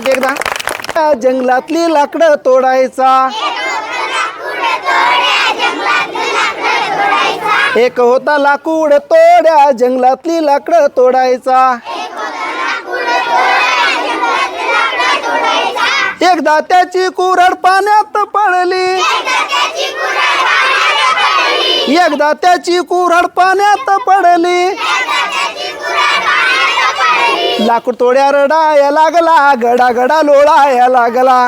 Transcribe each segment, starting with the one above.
माझ्यासाठी एकदा. जंगलातली लाकडं तोडायचा. एक होता लाकूड तोड्या जंगलातली लाकडं तोडायचा. एकदा त्याची कुरड पाण्यात पडली. एकदा त्याची कुऱ्हाड पाण्यात पडली. लाकूड तोड्या रडाया लागला गडा गडा लोळाया लागला.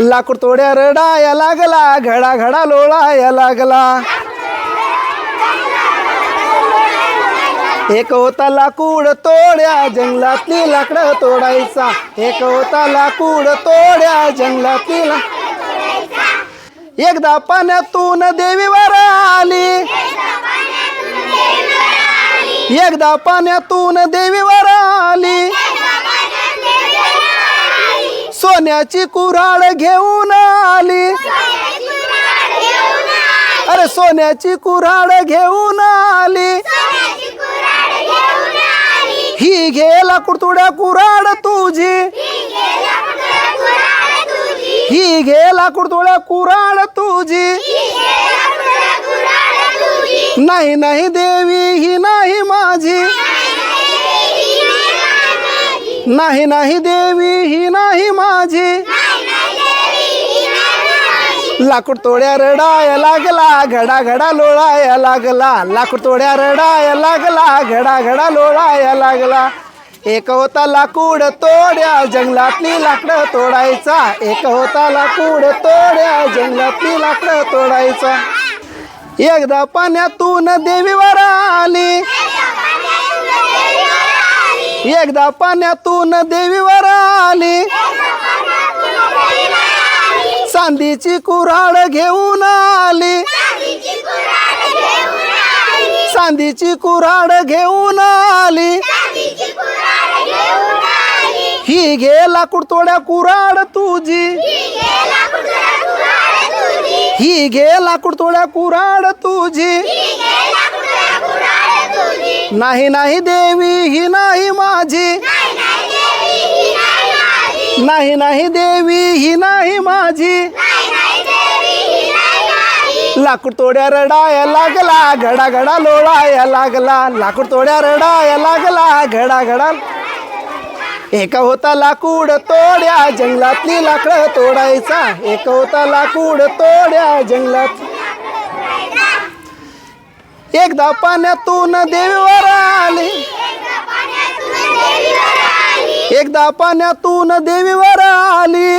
लाकूड तोड्या रडाया लागला घडा घडा लोळाया लागला. एक होता लाकूड तोड्या जंगलातली लाकडं तोडायचा. एक होता लाकूड तोड्या जंगलातली ला एकदा पाण्यातून देवीवर आली. एकदा पाण्यातून देवीवर आली. सोन्याची कुऱ्हाड घेऊन आली. अरे सोन्याची कुऱ्हाड घेऊन आली. ही घे लाकूड तुड्या कुऱ्हाड तुझी. ही घे लाकूड तुड्या कुऱ्हाड तुझी. नाही नाही देवी ही नाही माझी. नाही नाही देवी ही नाही माझी. लाकूड तोड्या रडाया लागला घडा घडा लोळाया लागला. लाकूड तोड्या रडाया लागला घडा घडा लोळाया लागला. एक होता लाकूड तोड्या जंगलातली लाकडं तोडायचा. एक होता लाकूड तोड्या जंगलातली लाकडं तोडायचा. एकदा पाण्यातून देवीवर आली. एकदा पाण्यातून देवीवर आली. चांदीची कुऱ्हाड घेऊन आली. चांदीची कुऱ्हाड घेऊन आली. ही घे लाकूड तोड्या कुऱ्हाड तुझी. ही घे लाकूड तोड्या कुऱ्हाड तुझी नाही नाही देवी ही नाही माझी नाही नाही देवी ही नाही माझी लाकूड तोड्या रडाया लागला घडा घडा लोळाया लागला लाकूड तोड्या रडाया लागला घडा घडा एका होता लाकूड तोड्या जंगलातली लाकडं तोडायचा. एक होता लाकूड तोड्या जंगलात. एकदा पाण्यातून देवीवर आली. एकदा पाण्यातून देवीवर आली.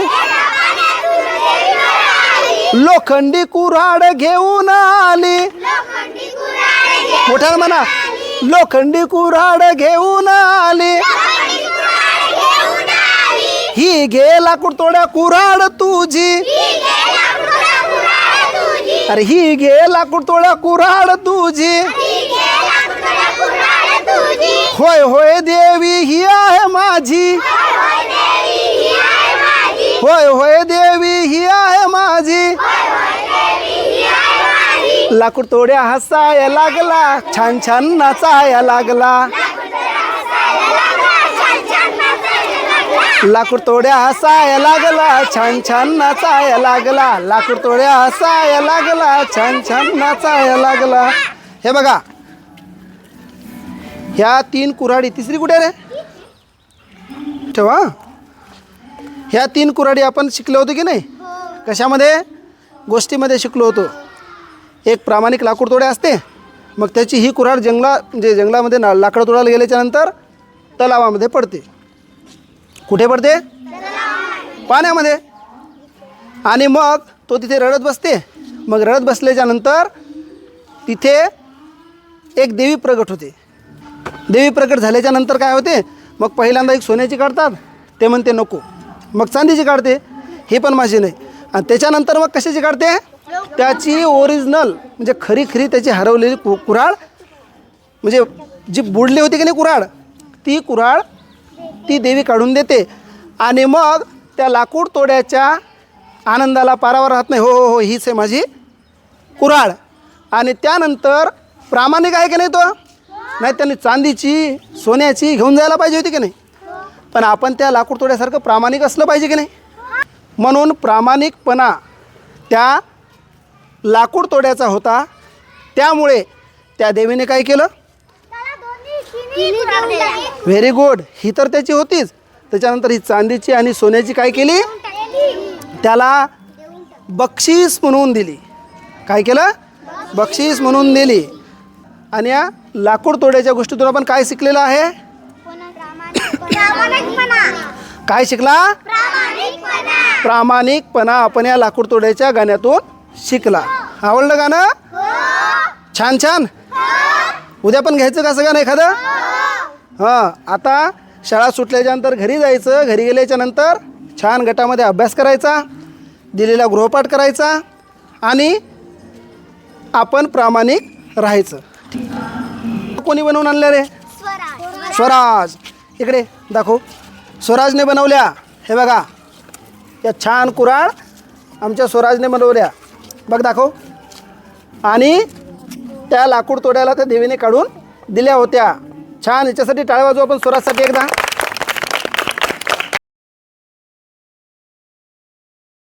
लोखंडी कुऱ्हाड घेऊन आली. मोठ्या म्हणा लोखंडी कुऱ्हाड घेऊन आली. ही घे लाकूड तोड्या कुऱ्हाड तुझी. अरे ही घे लाकूड तोड्या कुऱ्हाड तुझी. होय होय देवी ही आहे माझी. होय होय देवी ही आहे माझी. लाकूड तोड्या हसाया लागला छान छान नाचाया लागला. लाकूड तोड्या हसाया लागला छान छान नाचाया लागला. लाकूड तोड्या हसाया लागला छान छान नाचाया लागला. हे बघा. ह्या तीन कुऱ्हाडी तिसरी कुठे रे? ठेवा ह्या तीन कुऱ्हाडी आपण शिकलो होतो की नाही? कशामध्ये? गोष्टीमध्ये शिकलो होतो. एक प्रामाणिक लाकूड तोडे असते. मग त्याची ही कुऱ्हाड जंगला म्हणजे जंगलामध्ये ना लाकडं तोडायला गेल्याच्यानंतर तलावामध्ये पडते. कुठे पडते? पाण्यामध्ये. आणि मग तो तिथे रडत बसते. मग रडत बसल्याच्यानंतर तिथे एक देवी प्रगट होते. देवी प्रकट झाल्याच्यानंतर काय होते? मग पहिल्यांदा एक सोन्याची काढतात. ते म्हणते नको. मग चांदीची काढते. हे पण माझी नाही. आणि त्याच्यानंतर मग कशाची काढते? त्याची ओरिजिनल म्हणजे खरी खरी त्याची हरवलेली कु कुऱ्हाड. म्हणजे जी बुडली होती की नाही कुऱ्हाड? ती कुऱ्हाड ती देवी काढून देते. आणि मग त्या लाकूड तोड्याच्या आनंदाला पारावर राहत नाही. हो हो हो हीच आहे माझी कुराळ आणि त्यानंतर प्रामाणिक आहे की नाही तो? नाही त्यांनी चांदीची सोन्याची घेऊन जायला पाहिजे होती की नाही? पण आपण त्या लाकूड तोड्यासारखं प्रामाणिक असलं पाहिजे की नाही? म्हणून प्रामाणिकपणा त्या लाकूड तोड्याचा होता. त्यामुळे त्या देवीने काय केलं? व्हेरी गुड ही तर त्याची होतीच. त्याच्यानंतर ही चांदीची आणि सोन्याची काय केली? त्याला बक्षीस म्हणून दिली. काय केलं? बक्षीस म्हणून दिली. आणि या लाकूड तोड्याच्या गोष्टीतून आपण काय शिकलेलं आहे? काय शिकला? प्रामाणिकपणा. आपण या लाकूड तोड्याच्या गाण्यातून शिकला. आवडलं गाणं? छान छान. उद्या पण घ्यायचं का असं गाणं एखादं? हां. आता शाळा सुटल्याच्या नंतर घरी जायचं घरी गेल्याच्यानंतर छान गटामध्ये अभ्यास करायचा दिलेला गृहपाठ करायचा आणि आपण प्रामाणिक राहायचं. कोणी बनवून आणलं रे? स्वराज. इकडे दाखव. स्वराजने बनवल्या. हे बघा. या छान कुराळ आमच्या स्वराजने बनवल्या. बघ दाखव. आणि त्या लाकूड तोड्याला त्या देवीने काढून दिल्या होत्या. छान याच्यासाठी टाळ्या वाजू आपण स्वरासाठी एकदा.